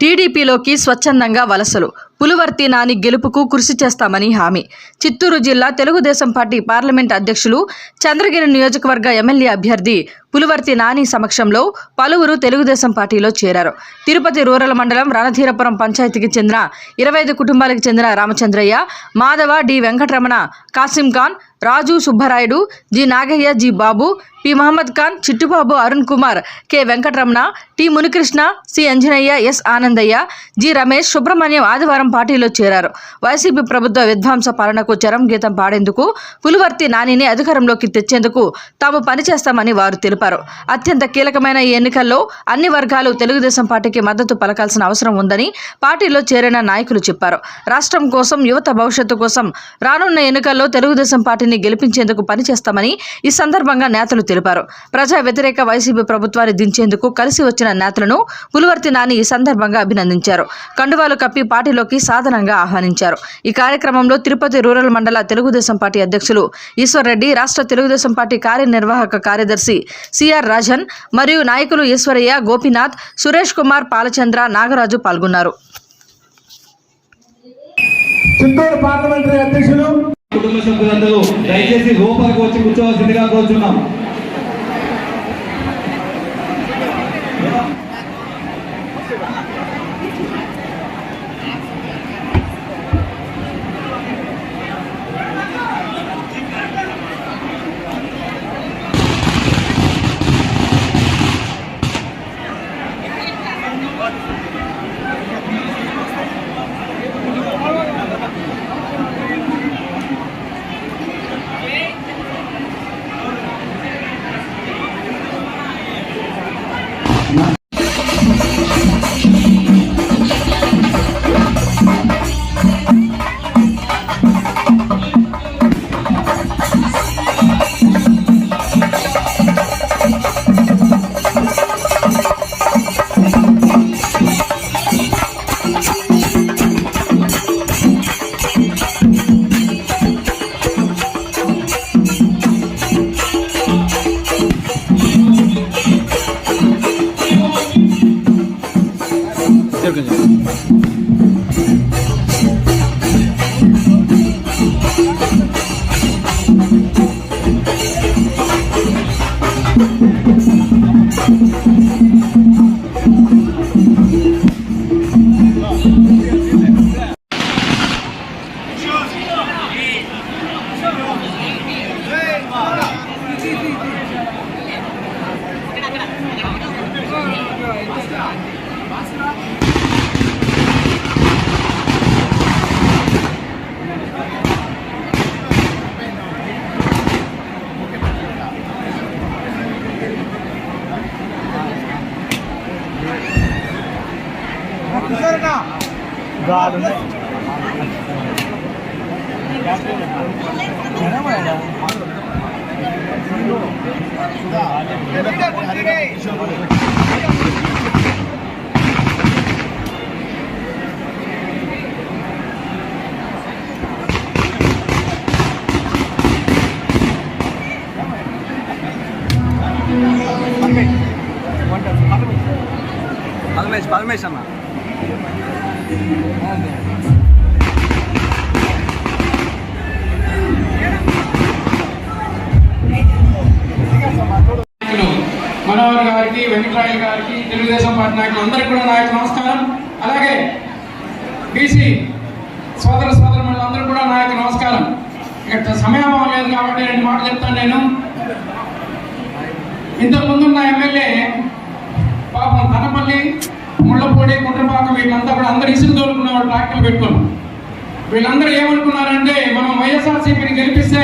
టీడీపీలోకి స్వచ్ఛందంగా వలసలు. పులువర్తి నాని గెలుపుకు కృషి చేస్తామని హామీ. చిత్తూరు జిల్లా తెలుగుదేశం పార్టీ పార్లమెంట్ అధ్యక్షులు చంద్రగిరి నియోజకవర్గ ఎమ్మెల్యే అభ్యర్థి పులువర్తి నాని సమక్షంలో పలువురు తెలుగుదేశం పార్టీలో చేరారు. తిరుపతి రూరల్ మండలం రణధీరపురం పంచాయతీకి చెందిన ఇరవై ఐదు కుటుంబాలకు చెందిన Ramachandraiah Madhava D Venkataramana Kasim Khan Raju Subbarayudu G Nagaiah G Babu P. Mohammed Khan Chittubabu Arun Kumar K. Venkataramana T. Munikrishna C. Anjanaiah S. Anandaiah G. Ramesh Subrahmanyam ఆదివారం పార్టీలో చేరారు. వైసీపీ ప్రభుత్వ విధ్వంస పాలనకు చరం గీతం పాడేందుకు పులివర్తి నానిని అధికారంలోకి తెచ్చేందుకు తాము పనిచేస్తామని వారు తెలిపారు. అత్యంత కీలకమైన ఈ ఎన్నికల్లో అన్ని వర్గాలు తెలుగుదేశం పార్టీకి మద్దతు పలకాల్సిన అవసరం ఉందని పార్టీలో చేరిన నాయకులు చెప్పారు. రాష్ట్రం కోసం యువత భవిష్యత్తు కోసం రానున్న ఎన్నికల్లో తెలుగుదేశం పార్టీని గెలిపించేందుకు పనిచేస్తామని ఈ సందర్భంగా నేతలు తెలిపారు. ప్రజా వ్యతిరేక వైసీపీ ప్రభుత్వాన్ని దించేందుకు కలిసి వచ్చిన నేతలను పులివర్తి నాని ఈ సందర్భంగా అభినందించారు. కండువాలు కప్పి పార్టీలోకి సాధనంగా ఆహ్వానించారు. ఈ కార్యక్రమంలో తిరుపతి రూరల్ మండల తెలుగుదేశం పార్టీ అధ్యక్షులు ఈశ్వర్రెడ్డి రాష్ట్ర తెలుగుదేశం పార్టీ కార్యనిర్వాహక కార్యదర్శి సిఆర్ రాజన్ మరియు నాయకులు ఈశ్వరయ్య గోపీనాథ్ సురేష్ కుమార్ పాలచంద్ర నాగరాజు పాల్గొన్నారు. చిత్తూరు పార్లమెంటరీ అధ్యక్షులు కుటుంబ సభ్యులందరూ దయచేసి లోపలికి వచ్చి కూర్చోవలసిందిగా కోరుచున్నాం. Amen. 마스라. పరమేష్ అన్న మనోహర్ గారికి వెంకటరాయలు గారికి తెలుగుదేశం పార్టీ నాయకులు అందరికీ కూడా నాయకు నమస్కారం. అలాగే బీసీ సోదర సోదర అందరూ కూడా నాయకు నమస్కారం. ఇక్కడ సమయం లేదు కాబట్టి రెండు మాటలు చెప్తాను నేను. ఇంతకు ముందున్న ఎమ్మెల్యే పాపం తనపల్లి ముళ్ళపూడి కుంట్రపాకం వీళ్ళంతా కూడా అందరు ఇసులు తోలుకున్నవాడు ట్రాక్టర్లు పెట్టుకున్నాం వీళ్ళందరూ ఏమనుకున్నారంటే మనం వైఎస్ఆర్సీపీని గెలిపిస్తే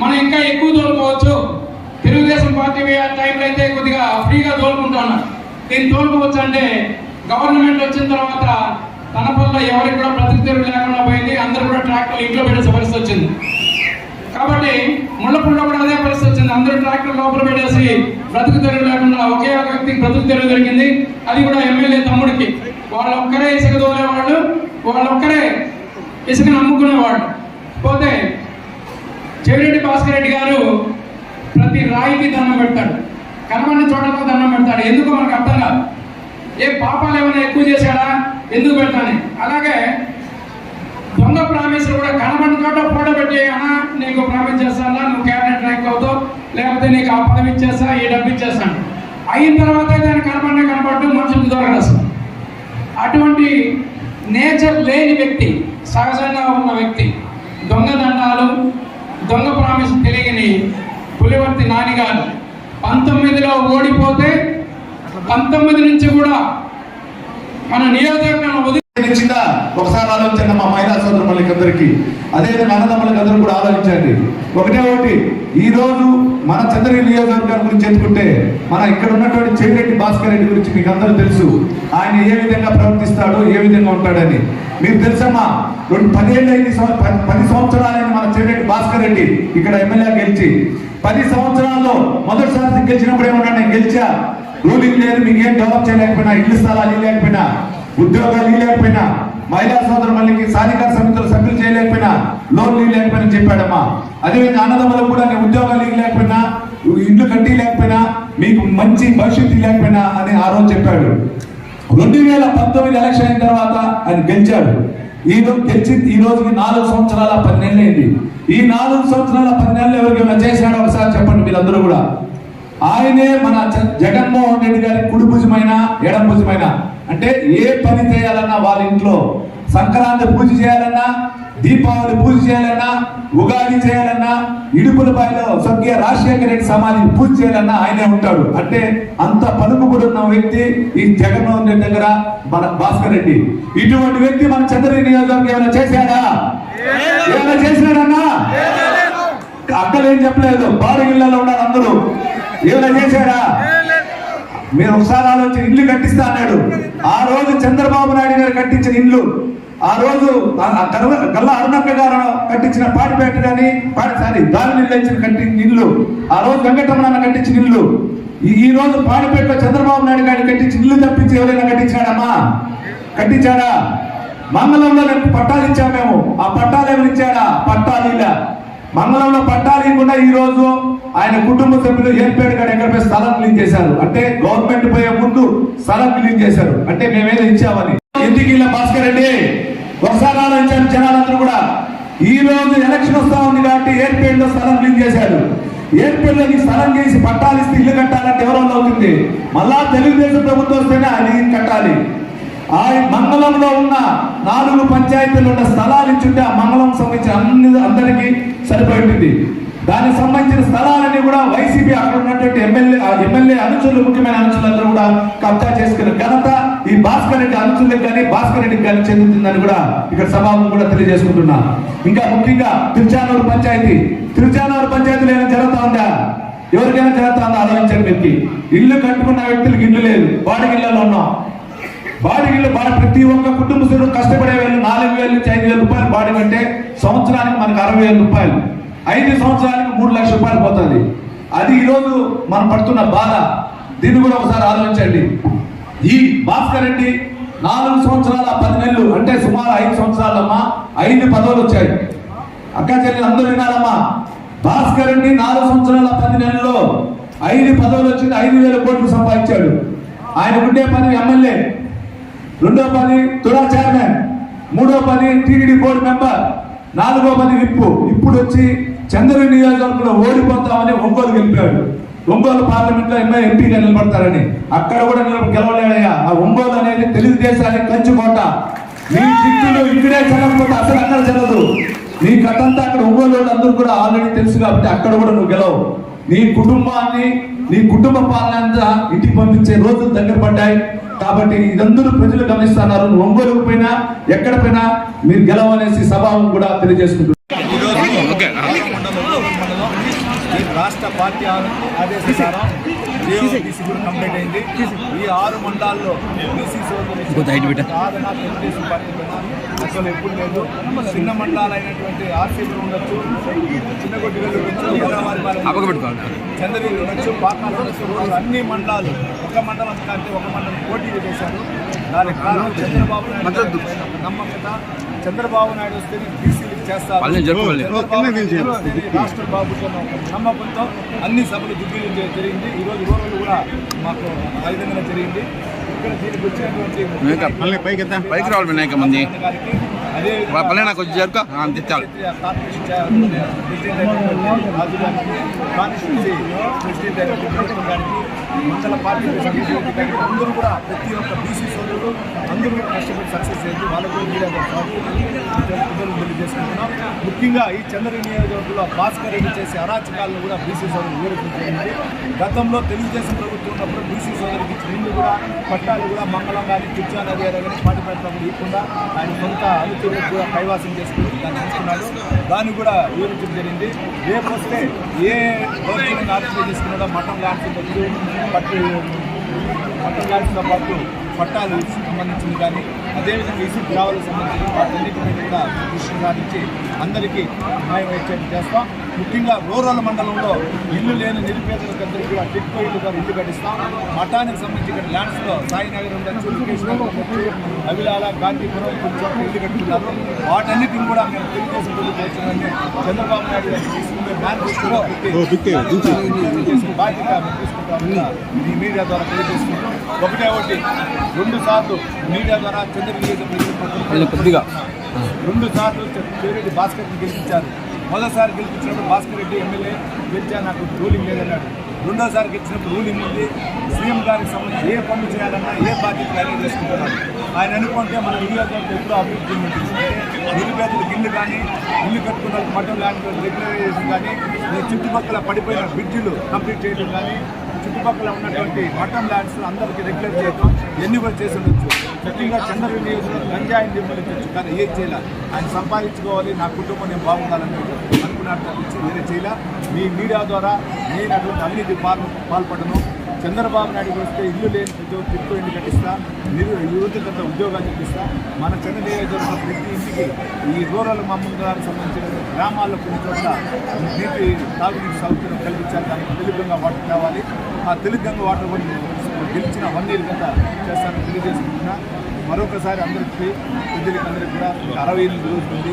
మనం ఇంకా ఎక్కువ తోలుకోవచ్చు. తెలుగుదేశం పార్టీ టైంలో అయితే కొద్దిగా ఫ్రీగా తోలుకుంటున్నారు దీన్ని తోలుకోవచ్చు అంటే గవర్నమెంట్ వచ్చిన తర్వాత తన తనపల్ల ఎవరికి కూడా బ్రతుకు తెరువు లేకుండా పోయింది. అందరూ కూడా ట్రాక్టర్లు ఇంట్లో పెట్టే పరిస్థితి వచ్చింది. కాబట్టి ముళ్ళపూడిలో కూడా అదే పరిస్థితి వచ్చింది. అందరూ ట్రాక్టర్ లోపల పెట్టేసి బ్రతుకు తెరువు ఒక జరిగింది. అది కూడా ఎమ్మెల్యే తమ్ముడికి. వాళ్ళొక్కరే ఇసుక దోలేవాళ్ళు వాళ్ళు ఒక్కరే ఇసుకను అమ్ముకునేవాళ్ళు పోతే చెవిరెడ్డి భాస్కర్ రెడ్డి గారు ప్రతి రాయికి దండం పెడతాడు. కనబడిన చోటలో దండం పెడతాడు. ఎందుకు మనకు అర్థం కాదు. ఏ పాపాలు ఏమైనా ఎక్కువ చేశాడా? ఎందుకు పెట్టాలని అలాగే దొంగ ప్రామిస్లు కూడా కనబడిన చోట ఫోటో పెట్టి అన్నా నీకు ప్రామిస్ చేస్తాను నువ్వు క్యాబినెట్ ర్యాంక్ అవుతావు. లేకపోతే నీకు ఆ పదవి ఇచ్చేస్తా ఈ డబ్బు ఇచ్చేస్తాను. అయిన తర్వాత దాన్ని కనబడిన కనబడ్డు మనుషులకు దూరం అసలు అటువంటి నేచర్ లేని వ్యక్తి సహజంగా ఉన్న వ్యక్తి దొంగ దండాలు దొంగ ప్రామిస్ తెలియని పులివర్తి నానిగారు పంతొమ్మిదిలో ఓడిపోతే పంతొమ్మిది నుంచి కూడా మన నియోజకవర్గం ఇచ్చిందా ఒకసారి ఆలోచించండి మా మహిళా సోదరులకి అందరికీ అదేవిధంగా అన్నదమ్ములకి అందరూ కూడా ఆలోచించండి. ఒకటే ఒకటి ఈ రోజు మన చంద్రగిరి నియోజకవర్గం గురించి చెప్పుకుంటే మన ఇక్కడ ఉన్నటువంటి చెవిరెడ్డి భాస్కర్ రెడ్డి గురించి మీకు అందరూ తెలుసు. ఆయన ఏ విధంగా ప్రవర్తిస్తాడు ఏ విధంగా ఉంటాడని. మీకు తెలుసమ్మా రెండు పదేళ్ళు ఐదు పది- సంవత్సరాలైన మన చెవిరెడ్డి భాస్కర్ రెడ్డి ఇక్కడ ఎమ్మెల్యే గెలిచి. పది సంవత్సరాల్లో మొదటిసారి గెలిచినప్పుడు ఏమన్నా నేను గెలిచా. రూలింగ్ లేదు మీకు ఏం డెవలప్ చేయలేకపోయినా ఇల్లు స్థలాలు లేకపోయినా. ఉద్యోగాలు ఇవ్వలేకపోయినా మహిళా సోదర మళ్ళీకి సాధికార సమితులు సభ్యులు చేయలేకపోయినా లోన్లు లేకపోయినా చెప్పాడమ్మా. అదేవిధంగా అన్నదమ్ములకు కూడా నేను ఉద్యోగాలు ఇవ్వలేకపోయినా ఇల్లు కట్టి లేకపోయినా మీకు మంచి భవిష్యత్తు లేకపోయినా అని ఆ రోజు చెప్పాడు. రెండు వేల పంతొమ్మిది ఎలక్షన్ అయిన తర్వాత ఆయన గెలిచాడు. ఈ రోజు గెలిచి ఈ రోజుకి నాలుగు సంవత్సరాల పది నెలలు అయింది. ఈ నాలుగు సంవత్సరాల పది నెలలు ఎవరికైనా చేశాడో ఒకసారి చెప్పండి మీరందరూ కూడా. ఆయనే మన జగన్మోహన్ రెడ్డి గారి కుడి భుజమైన ఎడం భుజమైనా. అంటే ఏ పని చేయాలన్నా వాళ్ళ ఇంట్లో సంక్రాంతి పూజ చేయాలన్నా దీపావళి పూజ చేయాలన్నా ఉగాది చేయాలన్నా ఇడుపులపాయలో స్వర్గీయ రాజశేఖర రెడ్డి సమాధి పూజ చేయాలన్నా ఆయనే ఉంటాడు. అంటే అంత పలుకుబడి ఉన్న వ్యక్తి ఈ జగన్మోహన్ రెడ్డి దగ్గర మన భాస్కర్ రెడ్డి. ఇటువంటి వ్యక్తి మన చంద్రగిరి నియోజకవర్గం ఏమైనా చేశాడా? ఏమైనా చేసినాడన్నా? అక్కలు ఏం చెప్పలేదు. బాడగిళ్ళలో ఉన్నారు అందరూ. ఏమైనా చేశాడా? మీరు ఒకసారి ఆలోచన ఇల్లు కట్టిస్తా అన్నాడు. ఆ రోజు చంద్రబాబు నాయుడు గారు కట్టించిన ఇల్లు ఆ రోజు గల్లా అరుణక్క గారు కట్టించిన పాటిపేట కానీ పాటి సారీ దాని ఇచ్చిన కట్టించిన ఇల్లు ఆ రోజు వెంకటరమణ కట్టించిన ఇల్లు ఈ- రోజు పాడిపేటలో చంద్రబాబు నాయుడు గారిని కట్టించిన ఇల్లు తప్పించి ఎవరైనా కట్టించాడమ్మా కట్టించాడా? మంగళంలో పట్టాలు ఇచ్చాం మేము. ఆ పట్టాలు ఎవరు ఇచ్చాడా? మంగళంలో పట్టాలు ఇవ్వకుండా ఈ రోజు ఆయన కుటుంబ సభ్యులు ఏర్పేట కాడ ఎక్కడ పోయి స్థలం క్లీన్ చేశారు. అంటే గవర్నమెంట్ పోయే ముందు స్థలం క్లీన్ చేశారు. అంటే మేమేదో ఇచ్చామని. ఎందుకు ఇలా భాస్కర్ రెడ్డి? ఒకసారి ఆలోచించారు జనాలందరూ కూడా ఈ రోజు ఎలక్షన్ వస్తా ఉంది కాబట్టి ఏర్పేటలో స్థలం క్లీన్ చేశారు. ఏర్పేటలో స్థలం చేసి పట్టాలు ఇస్తే ఇల్లు కట్టాలంటే ఎవరో అవుతుంది? మళ్ళా తెలుగుదేశం ప్రభుత్వం వస్తేనే అది ఆ మంగళంలో ఉన్న నాలుగు పంచాయతీలు ఉన్న స్థలాలు ఇచ్చుంటే ఆ మంగళం సంబంధించిన అన్ని అందరికీ సరిపోయింది దానికి సంబంధించిన స్థలాలన్నీ కూడా వైసీపీ అక్కడ ఉన్నటువంటి ఎమ్మెల్యే ఆ ఎమ్మెల్యే అనుచరులు ముఖ్యమైన అనుచరులందరూ కూడా కబ్జా చేసుకున్న ఘనత ఈ భాస్కర్ రెడ్డి అనుచరులకు కానీ భాస్కర్ రెడ్డికి కానీ చెందుతుందని కూడా ఇక్కడ సభాము కూడా తెలియజేసుకుంటున్నా. ఇంకా ముఖ్యంగా తిరుచానూరు పంచాయతీ. తిరుచానూరు పంచాయతీలో ఏమైనా జరుగుతా ఉందా? ఎవరికైనా జరుగుతా ఉందా? ఆలోచించండి మీకు ఇల్లు కట్టుకున్న వ్యక్తులకు ఇల్లు లేదు. బాడిగిళ్ళలో ఉన్నాం. బాడీలు బాడీ ప్రతి ఒక్క కుటుంబ సభ్యులు కష్టపడే వేలు నాలుగు వేల నుంచి ఐదు వేల రూపాయలు బాడీ అంటే సంవత్సరానికి మనకు అరవై వేల రూపాయలు. ఐదు సంవత్సరానికి మూడు లక్షల రూపాయలు పోతుంది. అది ఈరోజు మనం పడుతున్న బాధ. దీన్ని కూడా ఒకసారి ఆలోచించండి. ఈ భాస్కర్ రెడ్డి నాలుగు సంవత్సరాల పది నెలలు అంటే సుమారు ఐదు సంవత్సరాలమ్మా ఐదు పదవులు వచ్చాయి. అక్క చెల్లెలు అందరూ వినాలమ్మా. భాస్కర్ రెడ్డి నాలుగు సంవత్సరాల పది నెలల్లో ఐదు పదవులు వచ్చింది ఐదు వేల కోట్లు సంపాదించాడు. ఆయన పని ఎమ్మెల్యే. రెండో పని తుడా చైర్మన్ మూడో పని టీడీడీ బోర్డు మెంబర్ నాలుగో పని విప్పు. ఇప్పుడు వచ్చి చంద్రుడి నియోజకవర్గంలో ఓడిపోతామని ఒంగోలు గెలిపాడు. ఒంగోలు పార్లమెంట్లో ఎమ్మెల్యే ఎంపీగా నిలబడతారని. అక్కడ కూడా నిలబ గెలవలేడయ్యా. ఆ ఒంగోలు అనేది తెలుగుదేశానికి కంచుకోట మీ చిక్కులు ఇక్కడే చెల్లకపోతే అసలు అక్కడ చెల్లదు నీ కథంతా అక్కడ ఒంగోలు అందరూ కూడా ఆల్రెడీ తెలుసు కాబట్టి అక్కడ కూడా నువ్వు గెలవు. నీ కుటుంబాన్ని నీ కుటుంబ పాలన అంతా ఇంటికి పంపించే రోజులు దగ్గర పడ్డాయి. కాబట్టి ఇదందరూ ప్రజలు గమనిస్తున్నారు. నువ్వు ఒంగోలుకు పోయినా ఎక్కడ పోయినా మీరు గెలవనేసి సభావం కూడా తెలియజేసుకుంటున్నారు ఈ రాష్ట్ర పార్టీ కూడా కంప్లీట్ అయింది. ఈ ఆరు మండలాల్లో బీసీ సోదరులు ఆదరణ తెలుగుదేశం పార్టీ పైన అసలు ఎప్పుడు లేదు. చిన్న మండలాలు అయినటువంటి ఆర్సీలు ఉండొచ్చు చిన్న కొట్టిగలు ఉండొచ్చు ఎర్రవారి చంద్రగిరి ఉండొచ్చు పాకాలు ఉండొచ్చు వాళ్ళు అన్ని మండలాలు. ఒక మండలం కంటే ఒక మండలం పోటీ చేశారు. దానికి కారణం చంద్రబాబు నాయుడు నమ్మకత చంద్రబాబు నాయుడు వస్తే బీసీలకు చేస్తారు. రాష్ట్ర బాబుతో నమ్మకంతో అన్ని సభలు దిగ్విజయం చే- జరిగింది. ఈరోజు రూరల్ కూడా మాకు ఆ విధంగా జరిగింది ఇక్కడ దీనికి వచ్చినటువంటి పైకి. పైకి రావాలి వినాయక మంది. నాకు కొంచెం జరుగు అంతే చాలు కార్పొరేషన్ చైర్మన్ ప్రెసిడెంట్ అయినటువంటి రాజు గారికి కాన్స్టిట్యూన్సీ ప్రెసిడెంట్ అయినటువంటి గౌతమ్ గారికి మండల పార్టీ అందరూ కూడా ప్రతి ఒక్క బీసీ సోదరులు అందరూ కూడా కష్టపడి సక్సెస్ అయ్యింది వాళ్ళకు కూడా మీడియా తెలియజేసుకుంటున్నాం. ముఖ్యంగా ఈ చంద్ర నియోజకవర్గంలో భాస్కర్ రెడ్డి చేసే అరాచకాలను కూడా బీసీ సోదరులు ఊరుకుంటుంది గతంలో తెలుగుదేశం ప్రభుత్వం ఉన్నప్పుడు బీసీ సోదరులకు ఇల్లు కూడా పట్టాలు కూడా మంగళం కానీ కిర్చా నది కానీ పాటి పెట్టడం ఇవ్వకుండా ఆయన సొంత అనుచరులకు కూడా కైవాసం చేసుకుని దాన్ని తీసుకున్నాడు దాన్ని కూడా వివరించడం జరిగింది. రేపు వస్తే ఏ గవర్నమెంట్ ఆలోచన తీసుకున్నాడో మఠం లాంటి పట్టు మఠం లాంటితో పాటు పట్టాలు సంబంధించింది కానీ అదేవిధంగా ఇసుకు గ్రావాలకు సంబంధించి వాటన్నిటి మీద కూడా దృష్టి సారించి అందరికీ న్యాయం వచ్చేట్టు చేస్తాం. ముఖ్యంగా రూరల్ మండలంలో ఇల్లు లేని నిరుపేదలకందరికీ కూడా టిక్కో ఇల్లు ద్వారా ఇల్లు కట్టిస్తాం. మఠానికి సంబంధించి ఇక్కడ ల్యాండ్స్లో సాయినగర్ అవిలాల గాంధీపురం కొంచెం ఇల్లు కట్టుకున్నారు. వాటన్నిటిని కూడా మేము తెలుగుదేశం ప్రభుత్వం చంద్రబాబు నాయుడు గారు తీసుకునే మేనిఫెస్టోలో పెట్టి బాధ్యత తీసుకుంటామని ఈ మీడియా ద్వారా తెలియజేసుకుంటాం ఒకటే ఒకటి రెండు సార్లు మీడియా ద్వారా చంద్రగిరి కొద్దిగా. రెండు సార్లు చెవిరెడ్డి భాస్కర్ రెడ్డి గెలిపించారు. మొదటిసారి గెలిపించినప్పుడు భాస్కర్ రెడ్డి ఎమ్మెల్యే గెలిచా నాకు రూలింగ్ లేదన్నాడు. రెండోసారి గెలిచినప్పుడు రూలింగ్ ఉంది. సీఎం గారికి సంబంధించి ఏ పనులు చేయాలన్నా ఏ బాధ్యతలు ఆయన చేసుకుంటున్నారు ఆయన అనుకుంటే మన నియోజకవర్గం ఎప్పుడూ అభివృద్ధి ఉంటుంది. నిరుపేదలకు ఇల్లు కానీ ఇల్లు కట్టుకున్న మఠం ల్యాండ్ రెగ్యులరైజేషన్ కానీ చుట్టుపక్కల పడిపోయిన బ్రిడ్జిలు కంప్లీట్ చేయడం కానీ చుట్టుపక్కల ఉన్నటువంటి మఠం ల్యాండ్స్ అందరికీ రెగ్యులేట్ చేయడం ఎన్ని కూడా చేసి ఉండొచ్చు. ముఖ్యంగా చంద్రగిరి నియోజకవర్గం గంజాయిని నిర్మూలించవచ్చు కానీ ఏం చేయాలి? ఆయన సంపాదించుకోవాలి నా కుటుంబం నేను బాగుండాలని అనుకున్నట్టు తప్పించి వేరే చేయాల? మీ మీడియా ద్వారా నేను అటువంటి అవినీతి పాల్పడను. చంద్రబాబు నాయుడు వస్తే ఇల్లు లేని ప్రతి ఒక్క ఇంట్లో ఇల్లు కట్టిస్తా. నిరు యువతకంత ఉద్యోగాలు చూపిస్తా మన చిన్న నియోజకవర్గ ప్రతి ఇంటికి ఈ రూరల్ మామూలుగానికి సంబంధించిన గ్రామాల్లో కొన్ని చోట్ల నీటి తాగునీటి సౌకర్యం కల్పించాలి. దానికి తెలుగుగా వాటర్ కావాలి. ఆ తెలుగు గంగ వాటర్ కూడా గెలిచిన వన్ ఇయర్ కింద చేస్తానని తెలియజేసుకుంటున్నా మరొకసారి అందరికీ ప్రజలకు అందరికీ కూడా అరవై ఎనిమిది రోజులు ఉంది.